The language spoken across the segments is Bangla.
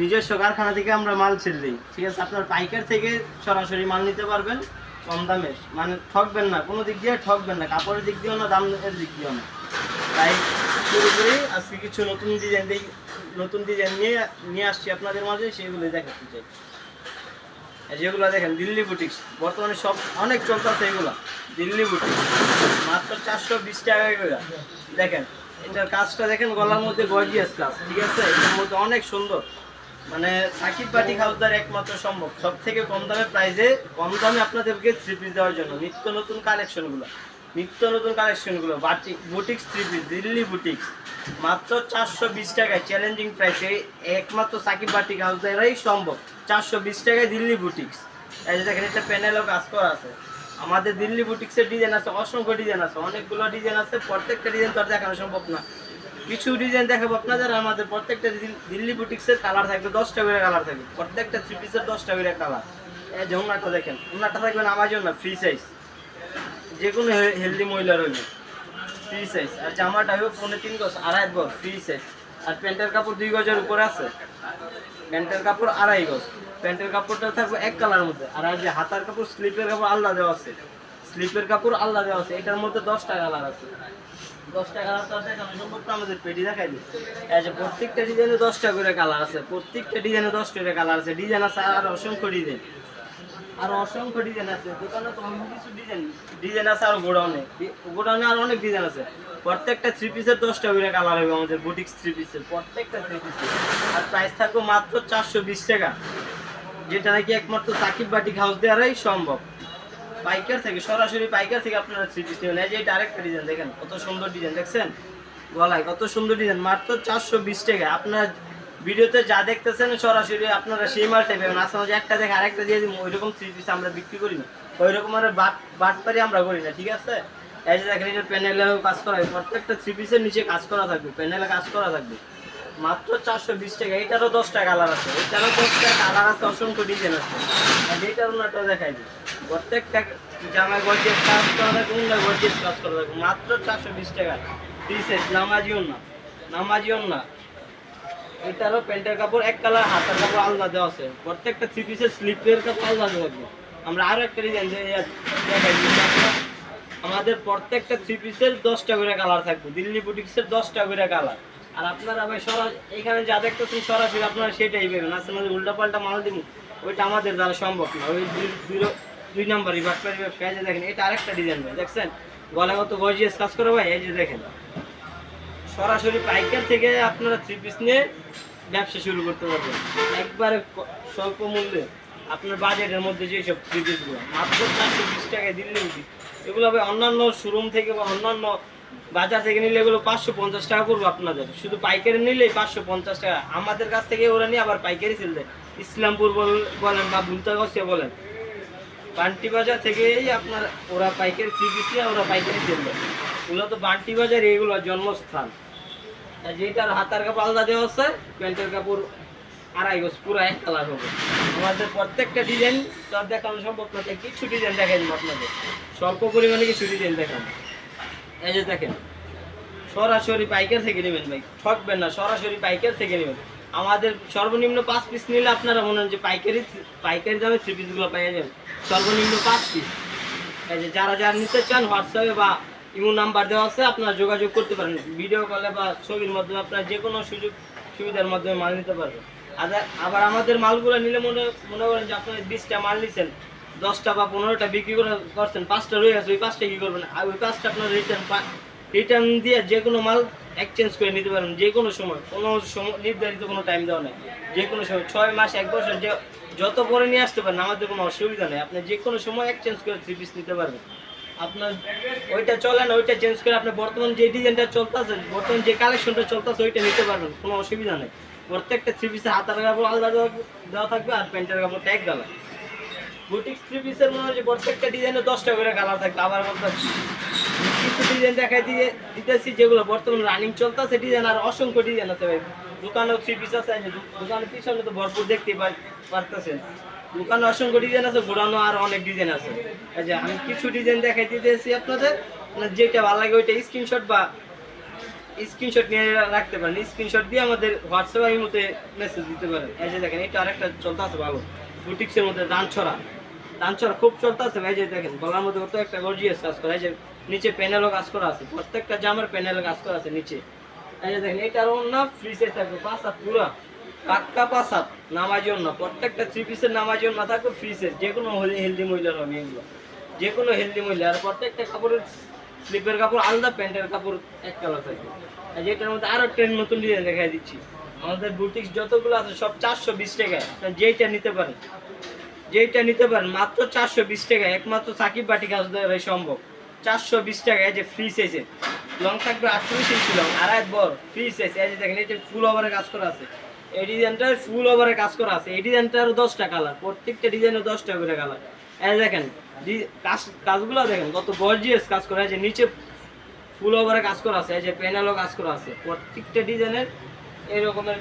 নিজস্ব কারখানা থেকে আমরা মাল ছেড়ে দিই। ঠিক আছে, আপনার পাইকার থেকে সরাসরি মাল নিতে পারবেন, কম দামে। মানে ঠকবেন না, কোনো দিক দিয়ে ঠকবেন না, কাপড়ের দিক দিয়েও না, দামের দিক দিয়েও না। তাই শুরু করি, আজকে কিছু নতুন ডিজাইন দিই, নতুন ডিজাইন নিয়ে নিয়ে আসছি আপনাদের মাঝে সেগুলো দেখাতে চাই। যেগুলো দেখেন, দিল্লি বুটিক্স বর্তমানে সব, অনেক চলতেছে এগুলো। দিল্লি বুটিক্স মাত্র চারশো বিশ টাকা দেখেন, এটার কাজটা দেখেন, গলার মধ্যে গর্জিয়াস কাজ, ঠিক আছে? এটার মধ্যে অনেক সুন্দর। মানে সাকিব বাটি খাউদার একমাত্র সম্ভব। সব থেকে কম দামে প্রাইসে কম দামে আপনাদেরকে থ্রি পিস দেওয়ার জন্য। নিত্য নতুন কালেকশনগুলো নিত্য নতুন কালেকশনগুলো বাটি boutiques three piece Delhi boutiques মাত্র চারশো বিশ টাকায় চ্যালেঞ্জিং প্রাইসে একমাত্র সাকিব বাটি হাউসদারাই সম্ভব। চারশো বিশ টাকায় দিল্লি বুটিক্স এই যে দেখেন, এটা প্যানেলও কাজ করা আছে। আমাদের দিল্লি বুটিক্সের ডিজাইন আছে, অসংখ্য ডিজাইন আছে। অনেকগুলো ডিজাইন আছে, প্রত্যেকটা ডিজাইন তো আর দেখানো সম্ভব না। কিছু ডিজাইন দেখাবো আপনাদের, আমাদের প্রত্যেকটা দিল্লি বুটিক্সের কালার থাকবে, দশটা করে কালার থাকবে। প্রত্যেকটা থ্রি পিসের দশটা করে কালার এই যে উন্নাটা দেখেন উন্নাটা থাকবে আমার জন্য ফ্রি সাইজ যে কোনো হেলদি মহিলার হইবে ফ্রি সাইজ আর জামাটা হইব পনেরো তিন গজ, আড়াই গজ ফ্রি সাইজ আর প্যান্টের কাপড় দুই গজের উপরে আছে। প্যান্টের কাপড় আড়াই গজ। প্যান্টের কাপড়টা থাকবে এক কালার মধ্যে। আর আর যে হাতার কাপড়, স্লিপের কাপড় আলাদা দেওয়া আছে। স্লিপের কাপড় আলাদা দেওয়া আছে। এটার মধ্যে দশটা কালার আছে। আমাদের পেটি দেখাই প্রত্যেকটা ডিজাইনে দশটা করে কালার আছে, প্রত্যেকটা দশটা করে কালার আছে, ডিজাইন আছে আর অসংখ্য ডিজাইন। আর অসংখ্য ডিজাইন আছে, দোকানে তো ডিজাইন ডিজাইন আছে আর গোডাউনে। গোডাউনে আর অনেক ডিজাইন আছে। প্রত্যেকটা থ্রি পিসের দশটা করে কালার হবে আমাদের বুটিক্স থ্রি পিসের প্রত্যেকটা থ্রি পিসের আর প্রাইস থাকবে মাত্র চারশো বিশ টাকা। যেটা নাকি একমাত্র সাকিব বাটিক হাউস দেওয়ারাই সম্ভব। পাইকার থেকে, সরাসরি পাইকার থেকে আপনারা থ্রি পিস নেবেন যে এটা আরেকটা ডিজাইন দেখেন, কত সুন্দর ডিজাইন দেখছেন? গলায় কত সুন্দর ডিজাইন মাত্র চারশো বিশ টাকা। আপনার ভিডিওতে যা দেখতেছেন, সরাসরি আপনারা সেই মালটাই পাবেন। আসলে যে একটা দেখে আরেকটা দিয়ে দিব, ওইরকম থ্রি পিস আমরা বিক্রি করি না। ওইরকম আর বাট বাটপারি আমরা করি না, ঠিক আছে? এই যে দেখেন এটা প্যানেলে কাজ করা হবে প্রত্যেকটা থ্রি পিসের নিচে কাজ করা থাকবে প্যানেলে কাজ করা থাকবে। মাত্র চারশো বিশ টাকা। এটারও দশটা কালার আছে। এটারও দশটা কালার আছে, অসংখ্য ডিজাইন আছে। এইটার ওনাটা দেখাই দিই। প্রত্যেকটা জামায় গর্জিয়াস কাজ করা থাকবে উন্না গর্জিয়াস কাজ করা থাকবে মাত্র চারশো বিশ টাকা। পিসেস নামাজিও না নামাজিও না। এটারও প্যান্টের কাপড়, এক কালার হাতের কাপড় আলাদা দেওয়া আছে। প্রত্যেকটা থ্রি পিসের স্লিপের কাপড় আলাদা থাকবে আমরা আরও একটা ডিজাইন আমাদের প্রত্যেকটা থ্রি পিসের দশটা করে কালার থাকবে। দিল্লি বুটিক্সের দশটা করে কালার। আর আপনারা ভাই সরা এখানে যা দেখতেছেন সরাসরি আপনারা সেটাই পাবেন। আসলে উল্টা পাল্টা মাল দিব ওইটা আমাদের দ্বারা সম্ভব না। ওই দুই- দুই নম্বরই বাটপারি ব্যবসা এই যে দেখেন, এটা আরেকটা ডিজাইন ভাই, দেখছেন? গলা কত গর্জিয়াস কাজ করে ভাই, এই যে দেখেন। সরাসরি পাইকার থেকে আপনারা থ্রি পিস নিয়ে ব্যবসা শুরু করতে পারবেন। একবারে স্বল্প মূল্যে আপনার বাজেটের মধ্যে যেসব থ্রি পিসগুলো মাত্র চারশো বিশ টাকায় দিল্লি উঠি এগুলো হবে অন্যান্য শোরুম থেকে বা অন্যান্য বাজার থেকে নিলে এগুলো পাঁচশো পঞ্চাশ টাকা পড়বে আপনাদের। শুধু পাইকারি নিলেই পাঁচশো পঞ্চাশ টাকা। আমাদের কাছ থেকে ওরা নিয়ে আবার পাইকারি সেল ইসলামপুর বল- বলেন বা বুলতাগসিয়া বলেন। বান্টি বাজার থেকেই আপনার ওরা পাইকারি থ্রি নিয়ে ওরা পাইকারি দেয় এগুলো তো বান্টি বাজার এগুলো জন্মস্থান। আর যেটার হাতার কাপড় আলাদা দেওয়া আছে, প্যান্টের কাপড় আড়াই গজ পুরো এক কালার হবে। আমাদের প্রত্যেকটা ডিজাইন তো দেখানো সম্ভব না কিছু ডিজাইন দেখাই দিব আপনাদের। স্বল্প পরিমাণে কিছু ডিজাইন দেখান এই যে দেখেন, সরাসরি পাইকার থেকে নেবেন ভাই। ঠকবেন না, সরাসরি পাইকার থেকে নেবেন। আমাদের সর্বনিম্ন পাঁচ পিস নিলে আপনারা মনে হয় যে পাইকারি পাইকারি দামে থ্রি পিসগুলো পাইয়ে যাবেন। সর্বনিম্ন পাঁচ পিস এই যারা যারা নিতে চান হোয়াটসঅ্যাপে বা ইমো নাম্বার দেওয়া আছে, আপনারা যোগাযোগ করতে পারেন। ভিডিও কলে বা ছবির মাধ্যমে আপনারা যে কোনো সুযোগ সুবিধার মাধ্যমে মাল নিতে পারবেন। আবার- আবার আমাদের মালগুলো নিলে মনে মনে করেন যে আপনারা বিশটা মাল নিচ্ছেন দশটা বা পনেরোটা বিক্রি করে করছেন, পাঁচটা রয়ে গেছে, ওই পাঁচটা কী করবেন? আর ওই পাঁচটা আপনার রিটার্ন রিটার্ন দিয়ে যে কোনো মাল এক্সচেঞ্জ করে নিতে পারেন যে কোনো সময়। কোনো সময় নির্ধারিত কোনো টাইম দেওয়া নেই। যে কোনো সময়, ছয় মাস, এক বছর, যে, যত পরে নিয়ে আসতে পারেন, আমাদের কোনো অসুবিধা নেই। আপনি যে কোনো সময় এক্সচেঞ্জ করে থ্রি পিস নিতে পারবেন। আপনার ওইটা চলে না, ওইটা চেঞ্জ করে আপনি বর্তমান যে ডিজাইনটা চলতেছে, বর্তমান যে কালেকশনটা চলতেছে, ওইটা নিতে পারবেন, কোনো অসুবিধা নেই। প্রত্যেকটা থ্রি পিসের হাতার কাপড় আলাদা দেওয়া দেওয়া থাকবে আর প্যান্টের কাপড়টা এক গালা বুটিক থ্রি পিসের মনে হয় যে প্রত্যেকটা ডিজাইনে দশটা করে কালার থাকবে, আবার বলতে কিছু ডিজাইন দেখাই দিয়ে দিতেছি, যেগুলো বর্তমানে রানিং চলতেছে ডিজাইন আর অসংখ্য ডিজাইন আছে ভাই। দোকানেও থ্রি পিস আছে, এই দোকানের পিছনে তো ভরপুর দেখতে পারতেছেন। দোকানে অসংখ্য ডিজাইন আছে, ঘোরানো আর অনেক ডিজাইন আছে। এই যে আমি কিছু ডিজাইন দেখাই দিতেছি আপনাদের যেটা ভালো লাগে ওইটা স্ক্রিনশট বা স্ক্রিনশট নিয়ে রাখতে পারেন। স্ক্রিনশট দিয়ে আমাদের হোয়াটসঅ্যাপ মধ্যে মেসেজ দিতে পারেন। এই যে দেখেন, এটা আরেকটা চলতে আছে ভালো বুটিক্সের মধ্যে দান ছড়া দান ছড়া খুব চলতে আছে ভাই যে দেখেন, গলার মধ্যে কত একটা গর্জিয়াস কাজ করা। এই যে নিচে প্যানেলও কাজ করা আছে, প্রত্যেকটা জামার প্যানেলে কাজ করা আছে নিচে। দেখেন, এটার অন্য ফ্রি সাইজ থাকবে, পাঁচ হাত পুরা। পাক্কা পাঁচ হাত নামাজি অন্য প্রত্যেকটা থ্রি পিসের নামাজি অন্য থাকবে ফ্রি সাইজ যে কোনো হেলদি মহিলার হবে এগুলো। যে কোনো হেলদি মহিলা, আর প্রত্যেকটা কাপড়ের স্লিপের কাপড়, আলাদা প্যান্টের কাপড় এক কালার থাকবে। আর যেটার মধ্যে আরও ট্রেন নতুন ডিজাইন দেখাই দিচ্ছি। আমাদের বুটিক্স যতগুলো আছে, সব চারশো বিশ টাকায়। যেইটা নিতে পারেন, যেইটা নিতে পারেন, মাত্র চারশো বিশ টাকা একমাত্র সাকিব বাটি কাজ দেওয়া সম্ভব। চারশো বিশ টাকা এই যে ফ্রি সাইজে লং থাকবে আটচল্লিশ ইঞ্চি লং আড়াই বড় ফ্রি সাইজ এই যে দেখেন এটা ফুল ওভারে কাজ করা আছে। এই ডিজাইনটার ফুল ওভারে কাজ করা আছে। এই ডিজাইনটার দশটা কালার প্রত্যেকটা ডিজাইনের দশটা করে কালার এই দেখেন কাজ কাজগুলো দেখেন, কত গর্জিয়াস কাজ করা আছে নিচে ফুল ওভারে কাজ করা আছে, এই যে প্যানেলও কাজ করা আছে। প্রত্যেকটা ডিজাইনের এরকমের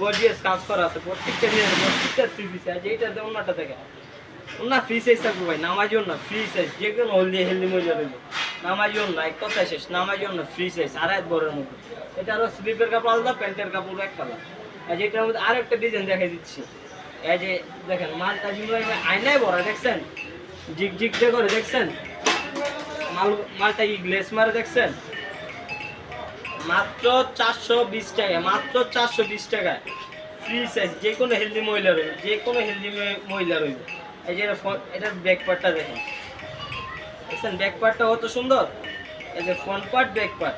গর্জিয়াস কাজ করা আছে, প্রত্যেকটা ডিজাইনের প্রত্যেকটা থ্রি পিস আছে এইটাতে অন্যটা দেখে না থাকবে ভাই নামাজিও না যে কোনো হলদি, হেলদি মজা রইবে নামাজিও না, এক কথা শেষ নামাজিও না সাইজ আড়াই বড়ের মধ্যে এটা আরও স্লিপের কাপড় আলাদা, প্যান্টের কাপড় এক কালার। আর মধ্যে আরও একটা ডিজাইন দিচ্ছি। এই যে দেখেন যেগুলো আয়নায় দেখছেন? যে করে, দেখছেন? মাল, মালটা কি গ্লেস মারে, দেখছেন? মাত্র চারশো বিশ টাকা, মাত্র চারশো বিশ টাকায়। ফ্রি সাইজ যে কোনো হেলদি মহিলা রইবে, যে কোনো হেলদি মহিলা রইবে। এই যে এটার ব্যাক পার্টটা দেখেন। দেখছেন ব্যাক পার্টটা কত সুন্দর? এই যে ফ্রন্ট পার্ট ব্যাক পার্ট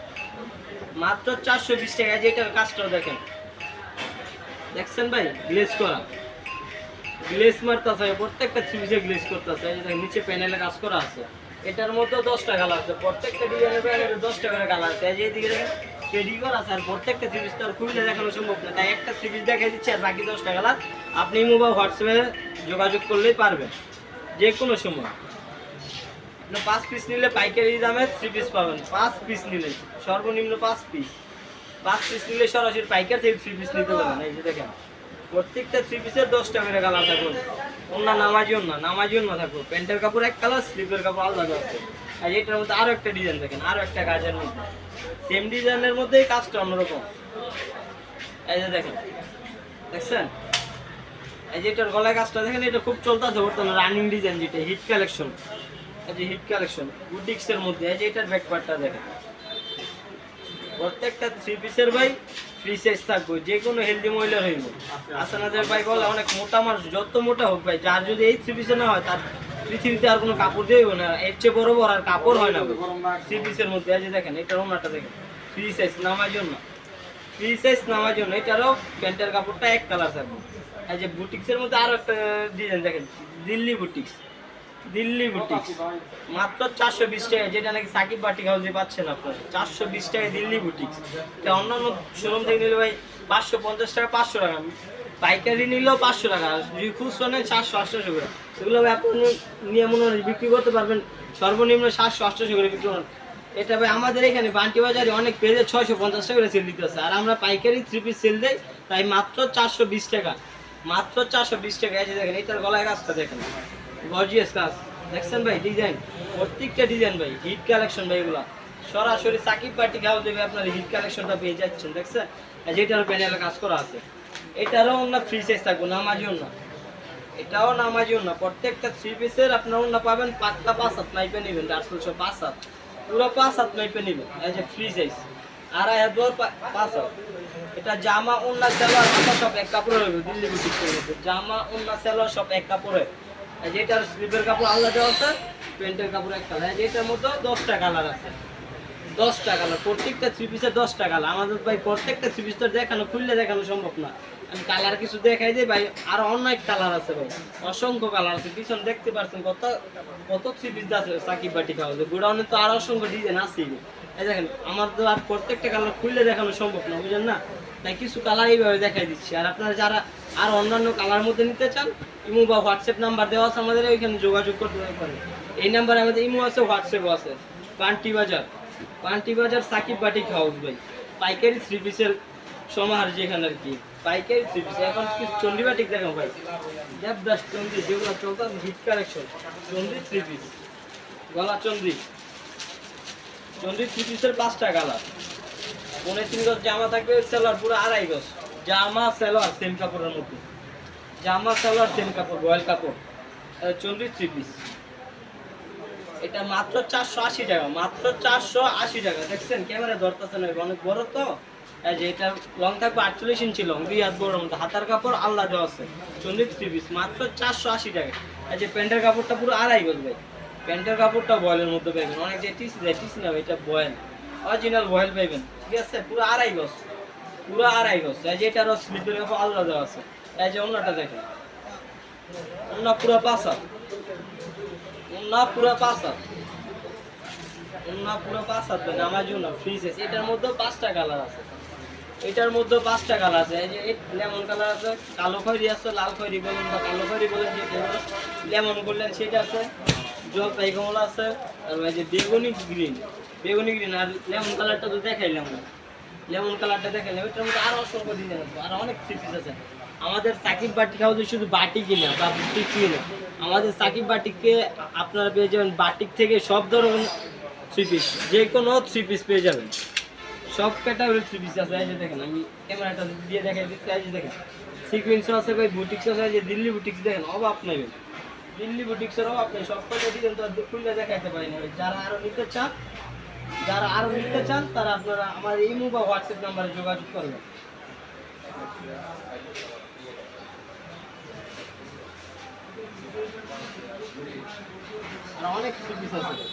মাত্র চারশো বিশ টাকা, এই যে এটার কাজটাও দেখেন। দেখছেন ভাই? গ্লেজ করা। গ্লেজ মারতেছে, প্রত্যেকটা থ্রিজে গ্লেজ করতেছে। এই যে নিচে প্যানেলে কাজ করা আছে। এটার মধ্যে দশটা কালার আছে প্রত্যেকটা ডিজাইনের প্যানেলে দশটা করে কালার আছে। এই যে এদিকে দেখেন। টেডি করা আছে আর প্রত্যেকটা থ্রিজ তো আর খুলে দেখানো সম্ভব না। তাই একটা থ্রিজ দেখাই দিচ্ছি আর বাকি দশটা কালার আপনি মোবাইল হোয়াটসঅ্যাপে যোগাযোগ করলেই পারবেন। যে কোনো সময়। পাঁচ পিস নিলে পাইকারি দামে থ্রি পিস পাবেন। পাঁচ পিস নিলে। সর্বনিম্ন পাঁচ পিস পাঁচ পিস নিলে সরাসরি পাইকার থেকে থ্রি পিস নিতে পারবেন। এই যে দেখেন। প্রত্যেকটা থ্রি পিসের দশটা করে কালার থাকুন অন্য নামাজি অন্য নামাজি অন্য থাকব। প্যান্টের কাপড় এক কালার, স্লিপের কাপড় আলাদা আছে আর এটার মধ্যে আরও একটা ডিজাইন দেখেন, আরও একটা কাজের মধ্যে। সেম ডিজাইনের মধ্যেই কাজটা অন্যরকম। এই যে দেখেন, দেখছেন? এই যে এটার গলায় কাজটা দেখেন, এটা খুব চলতেছে বর্তমানে রানিং ডিজাইন যেটা হিট কালেকশন এই যে হিট কালেকশন বুটিক্সের মধ্যে, এই যে এটার ব্যাকপার্টটা দেখেন। প্রত্যেকটা থ্রি পিসের ভাই ফ্রি সাইজ থাকবে, যে কোনো হেলদি মহিলা হইব। আসানাদের ভাই বলে, অনেক মোটা মানুষ, যত মোটা হোক ভাই, যার যদি এই থ্রি পিসে না হয়, তার পৃথিবীতে আর কোনো কাপড় দিয়ে না। এর চেয়ে বড় বড় আর কাপড় হয় না থ্রি পিসের মধ্যে, এই যে দেখেন এটা ওনাটা দেখেন। ফ্রি সাইজ নামার জন্য। ফ্রি সাইজ নামার জন্য, এটারও প্যান্টের কাপড়টা এক কালার থাকবে। এই যে বুটিক্সের মধ্যে আরও একটা ডিজাইন দেখেন, দিল্লি বুটিক্স দিল্লি বুটিক্স মাত্র চারশো বিশ টাকা যেটা নাকি সাকিব বাটিক হাউসে পাচ্ছেন আপনারা। চারশো বিশ টাকায় দিল্লি বুটিক্স এটা অন্যান্য শোরুম থেকে নিলে ভাই পাঁচশো পঞ্চাশ টাকা, পাঁচশো টাকা। পাইকারি নিলেও পাঁচশো টাকা। যদি খুচরো নেন সাতশো করে। ভাই আপনি নিয়ে মনে হয় বিক্রি করতে পারবেন। সর্বনিম্ন সাতশো আটশোশো করে বিক্রি করেন। এটা ভাই আমাদের এখানে বান্টি বাজারে অনেক পেজে ছয়শো পঞ্চাশ টাকা করে সেল দিতেছে আর আমরা পাইকারি থ্রি পিস সেল দেই তাই মাত্র চারশো বিশ টাকা। মাত্র চারশো বিশ টাকা। যে দেখেন এটার গলায় কাজটা দেখেন। গর্জিয়াস কাজ। দেখছেন ভাই ডিজাইন প্রত্যেকটা ডিজাইন ভাই হিট কালেকশন ভাই এগুলা। সরাসরি সাকিব পার্টি খাওয়া দেবে আপনার হিট কালেকশনটা পেয়ে যাচ্ছেন, দেখছেন? আর যেটার প্যানেলে কাজ করা আছে। এটারও অন্য ফ্রি সাইজ থাকব নামাজি অন্য এটাও নামাজি অন্য প্রত্যেকটা থ্রি পিসের আপনার অন্য পাবেন, পাতলা পাঁচ হাত নাইপে নেবেন আটশোশো পাঁচ হাত। পুরো পাঁচ হাত নাইপে নেবেন, এই যে ফ্রি সাইজ আড়াই হাত বড় পাঁচ হাত। এটা জামা অন্য সেলোয়ার সব এক কাপড়ে রইবে দিল্লি মধ্যে। জামা অন্য সেলোয়ার সব এক কাপড়ে। যেটার স্লিপের কাপড় আলাদা আছে, প্যান্টের কাপড় এক কালার যেটার মধ্যে দশটা কালার আছে। দশটা কালার, প্রত্যেকটা থ্রি পিসের দশটা কালার। আমাদের ভাই প্রত্যেকটা থ্রি পিস দেখানো, খুললে দেখানো সম্ভব না। আমি কালার কিছু দেখাই দিই ভাই, আরও অনেক কালার আছে ভাই। অসংখ্য কালার আছে। পিছন দেখতে পাচ্ছেন কত কত থ্রি পিস আছে সাকিব বাটি খাওয়া। গোডাউনে তো আরও অসংখ্য ডিজাইন আছে এই দেখেন আমার তো আর প্রত্যেকটা কালার খুললে দেখানো সম্ভব না, বুঝলেন না? তাই কিছু কালার এইভাবে দেখাই দিচ্ছি। আর আপনারা যারা আর অন্যান্য কালার মধ্যে নিতে চান, ইমো বা হোয়াটসঅ্যাপ নাম্বার দেওয়া আছে আমাদের, ওইখানে যোগাযোগ করতে পারেন। এই নাম্বারে আমাদের ইমো আছে হোয়াটসঅ্যাপও আছে। পান্টি বাজার। পান্টি বাজার সাকিব বাটিক হাউস ভাই। পাইকারি থ্রি পিসের সমাহার যেখানে আর কি। পাইকারি থ্রি পিস এখন কি চন্ডী বাটিক দেখো ভাই? দেবদাস চন্দ্রী যেগুলো চলতে hit collection Chanderi three piece গলা চন্দ্রী চল্লিশ থ্রি পিসের পাঁচটা কালার পনেরো তিন গজ জামা থাকবে, সেলোয়ার পুরো আড়াই গজ। জামা, সেলোয়ার, সেম কাপড়ের মধ্যে। জামা, সেলোয়ার, সেম কাপড় রয়্যাল কাপড়। চল্লিশ থ্রি পিস। এটা মাত্র চারশো আশি টাকা, মাত্র চারশো আশি টাকা। দেখছেন, ক্যামেরা ধরতেছে না, অনেক বড় তো। যে এটা লং থাকবে আটচল্লিশ ইঞ্চি লং দুই হাত বড় মতো। হাতার কাপড় আল্লাহ দেওয়া আছে চল্লিশ থ্রি পিস, মাত্র চারশো আশি টাকা। এই যে প্যান্টের কাপড়টা পুরো আড়াই গজ ভাই। প্যান্টের কাপড়টা বয়েলের মধ্যে পাইবেন। অনেক যে টিসি দেয়, টিসি না এটা বয়েল। অরিজিনাল বয়েল পাইবেন। ঠিক আছে? পুরো আড়াই গজ। পুরো আড়াই গজ। এই যে এটারও স্লিপের কাপড় আল্লাহ দেওয়া আছে। এই যে অন্যটা দেখেন। অন্য পুরো পাঁচা। অন্য পুরো পাঁচা। অন্য পুরো পাঁচ দেন আমার জন্য ফ্রিজ আছে। এটার মধ্যেও পাঁচটা কালার আছে। এটার মধ্যে পাঁচটা কালার আছে। এই যে লেমন কালার আছে, কালো খয়রি আছে, লাল খয়রি বলেন বা কালো খয়রি বলেন যে লেমন বললেন সেটা আছে জলপাই কমলা আছে, আর ওই যে বেগুনি গ্রিন বেগুনি গ্রিন আর লেমন কালারটা তো দেখাইলাম না লেমন কালারটা দেখাইলাম এটার মধ্যে আরও অসংখ্য ডিজাইন আছে, আর অনেক থ্রি পিস আছে। আমাদের সাকিব বাটিক হাউসে শুধু বাটিক কিনা, বা বুটিক কিনা। আমাদের সাকিব বাটিককে আপনারা পেয়ে যাবেন বাটিক থেকে সব ধরনের থ্রি পিস যে কোনো থ্রি পিস পেয়ে যাবেন। সব ক্যাটাগরির থ্রি পিস আছে, এই যে দেখেন, আমি ক্যামেরাটা দিয়ে দেখাই দিচ্ছি, এই যে দেখেন। সিকুয়েন্সও আছে ভাই বুটিক্স আছে যে দিল্লি বুটিক্স দেখেন অভাব নাই দিল্লি বুটিক্সের অভাব সব কটা ডিজাইন তো খুললে দেখাইতে পারি না। যারা আরও নিতে চান যারা আরও নিতে চান, তারা আপনারা আমার ইমো বা হোয়াটসঅ্যাপ নাম্বারে যোগাযোগ করবেন। অনেক পিস আছে।